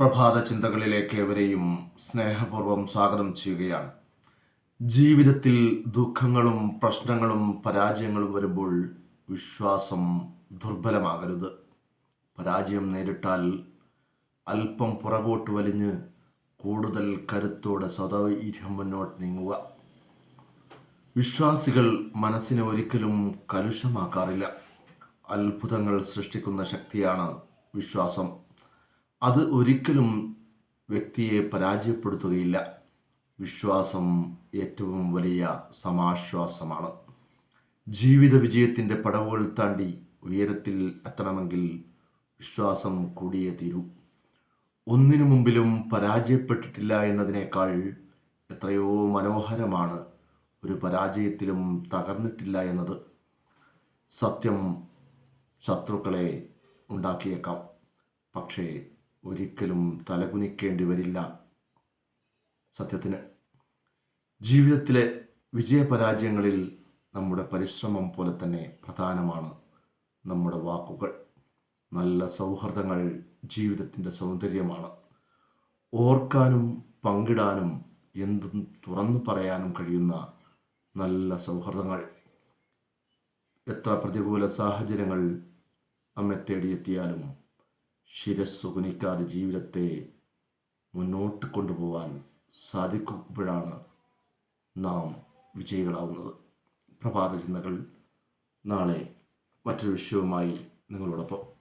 പ്രഭാത ചിന്തകളിലേക്ക് ഏവരെയും സ്നേഹപൂർവം സ്വാഗതം ചെയ്യുകയാണ്. ജീവിതത്തിൽ ദുഃഖങ്ങളും പ്രശ്നങ്ങളും പരാജയങ്ങളും വരുമ്പോൾ വിശ്വാസം ദുർബലമാകരുത്. പരാജയം നേരിട്ടാൽ അല്പം പുറകോട്ട് വലിഞ്ഞ് കൂടുതൽ കരുത്തോടെ സ്വതൈര്യം മുന്നോട്ട് നീങ്ങുക. വിശ്വാസികൾ മനസ്സിനെ ഒരിക്കലും കലുഷമാക്കാറില്ല. അത്ഭുതങ്ങൾ സൃഷ്ടിക്കുന്ന ശക്തിയാണ് വിശ്വാസം. അത് ഒരിക്കലും വ്യക്തിയെ പരാജയപ്പെടുത്തുകയില്ല. വിശ്വാസം ഏറ്റവും വലിയ സമാശ്വാസമാണ്. ജീവിത വിജയത്തിന്റെ പടവുകൾ താണ്ടി ഉയരത്തിൽ എത്തണമെങ്കിൽ വിശ്വാസം കൂടിയേ തീരൂ. ഒന്നിനു മുമ്പിലും പരാജയപ്പെട്ടിട്ടില്ല എന്നതിനേക്കാൾ എത്രയോ മനോഹരമാണ് ഒരു പരാജയത്തിലും തകർന്നിട്ടില്ല എന്നത്. സത്യം ശത്രുക്കളെ ഉണ്ടാക്കിയേക്കാം. പക്ഷേ ഒരിക്കലും തലകുനിക്കേണ്ടി വരില്ല. സത്യത്തിന് ജീവിതത്തിലെ വിജയപരാജയങ്ങളിൽ നമ്മുടെ പരിശ്രമം പോലെ തന്നെ പ്രധാനമാണ് നമ്മുടെ വാക്കുകൾ. നല്ല സൗഹൃദങ്ങൾ ജീവിതത്തിന്റെ സൗന്ദര്യമാണ്. ഓർക്കാനും പങ്കിടാനും എന്തും തുറന്നു പറയാനും കഴിയുന്ന നല്ല സൗഹൃദങ്ങൾ. എത്ര പ്രതികൂല സാഹചര്യങ്ങൾ നമ്മെ തേടിയെത്തിയാലും കുനിക്കാതെ ജീവിതത്തെ മുന്നോട്ട് കൊണ്ടുപോകാൻ സാധിക്കുമ്പോഴാണ് നാം വിജയികളാവുന്നത്. പ്രഭാത ചിന്തകൾ നാളെ മറ്റൊരു വിഷയവുമായി നിങ്ങളോടൊപ്പം.